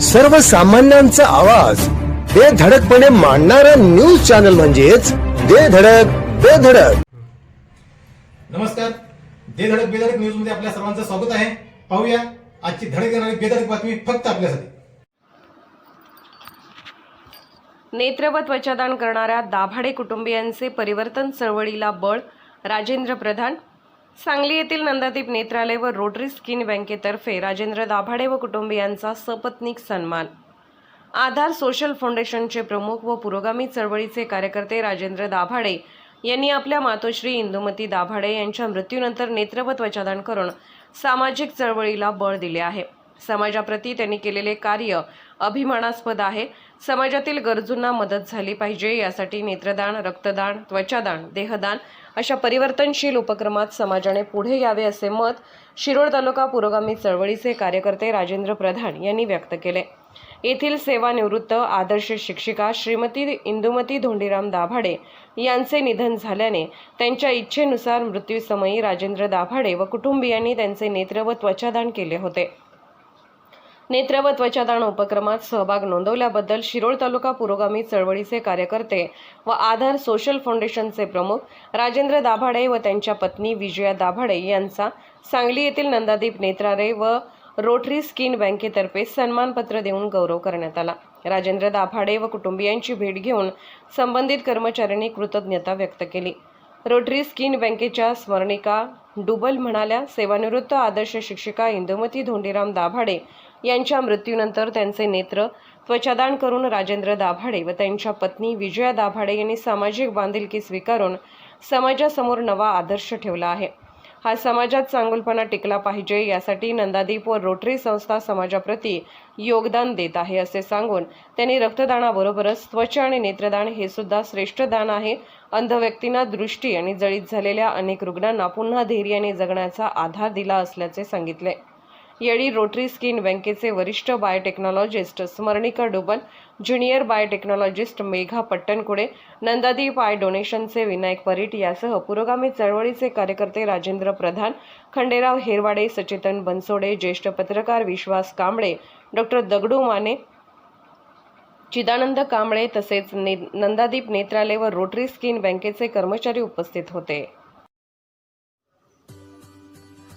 सर्वसामान्यांचा आवाज. बेधडकपणे मांडणारा न्यूज चॅनल म्हणजेच बेधडक बेधडक नमस्कार. दे धडक बेधडक न्यूजमध्ये आपल्या सर्वांचं स्वागत आहे. पाहूया आजची धडक येणारी बेधडक बातमी फक्त आपल्यासाठी. नेत्र व त्वचादान करणाऱ्या दाभाडे कुटुंबियांचे परिवर्तन चळवळीला बळ. राजेंद्र प्रधान सांगली येथील नंदादीप नेत्रालय व रोटरी स्किन बँकेतर्फे राजेंद्र दाभाडे व कुटुंबियांचा सपत्निक सन्मान. आधार सोशल फाउंडेशनचे प्रमुख व पुरोगामी चळवळीचे कार्यकर्ते राजेंद्र दाभाडे यांनी आपल्या मातोश्री इंदुमती दाभाडे यांच्या मृत्यूनंतर नेत्र व त्वचादान करून सामाजिक चळवळीला बळ दिले आहे. समाजाप्रती त्यांनी केलेले कार्य अभिमानास्पद आहे. समाजातील गरजूंना मदत झाली पाहिजे. यासाठी नेत्रदान रक्तदान त्वचादान देहदान अशा परिवर्तनशील उपक्रमात समाजाने पुढे यावे असे मत शिरोळ तालुका पुरोगामी चळवळीचे कार्यकर्ते राजेंद्र प्रधान यांनी व्यक्त केले. येथील सेवानिवृत्त आदर्श शिक्षिका श्रीमती इंदुमती धोंडीराम दाभाडे यांचे निधन झाल्याने त्यांच्या इच्छेनुसार मृत्यूसमयी राजेंद्र दाभाडे व कुटुंबियांनी त्यांचे नेत्र व त्वचादान केले होते. नेत्र व त्वचादान उपक्रमात सहभाग नोंदवल्याबद्दल शिरोळ तालुका पुरोगामी चळवळीचे कार्यकर्ते व आधार सोशल फाउंडेशनचे प्रमुख राजेंद्र दाभाडे व त्यांच्या पत्नी विजया दाभाडे यांचा सांगली येथील नंदादीप नेत्रारे व रोटरी स्किन बँकेतर्फे सन्मानपत्र देऊन गौरव करण्यात आला. राजेंद्र दाभाडे व कुटुंबियांची भेट घेऊन संबंधित कर्मचाऱ्यांनी कृतज्ञता व्यक्त केली. रोटरी स्किन बँकेच्या स्मरणिका डुबल म्हणाल्या सेवानिवृत्त आदर्श शिक्षिका इंदुमती धोंडीराम दाभाडे यांच्या मृत्यूनंतर त्यांचे नेत्र त्वचादान करून राजेंद्र दाभाडे व त्यांच्या पत्नी विजया दाभाडे यांनी सामाजिक बांधिलकी स्वीकारून समाजासमोर नवा आदर्श ठेवला आहे. हा समाजात चांगुलपणा टिकला पाहिजे यासाठी नंदादीप व रोटरी संस्था समाजाप्रती योगदान देत आहे असे सांगून त्यांनी रक्तदानाबरोबरच त्वचा आणि नेत्रदान हे सुद्धा श्रेष्ठ दान आहे. अंध व्यक्तींना दृष्टी आणि जळीत झालेल्या अनेक रुग्णांना पुन्हा धैर्याने जगण्याचा आधार दिला असल्याचे सांगितले. येळी रोटरी स्किन बँकेचे वरिष्ठ biotechnologist Smaranika Dubal junior biotechnologist Megha Pattankude Nandadeep eye डोनेशनचे Vinayak Parit यासह पुरोगामी चळवळीचे कार्यकर्ते राजेंद्र प्रधान खंडेराव हेरवाडे सचेतन बनसोडे ज्येष्ठ पत्रकार विश्वास कांबळे डॉक्टर दगडू माने चिदानंद कांबळे तसेच ने नंदादीप नेत्रालय व रोटरी स्किन बँकेचे कर्मचारी उपस्थित होते.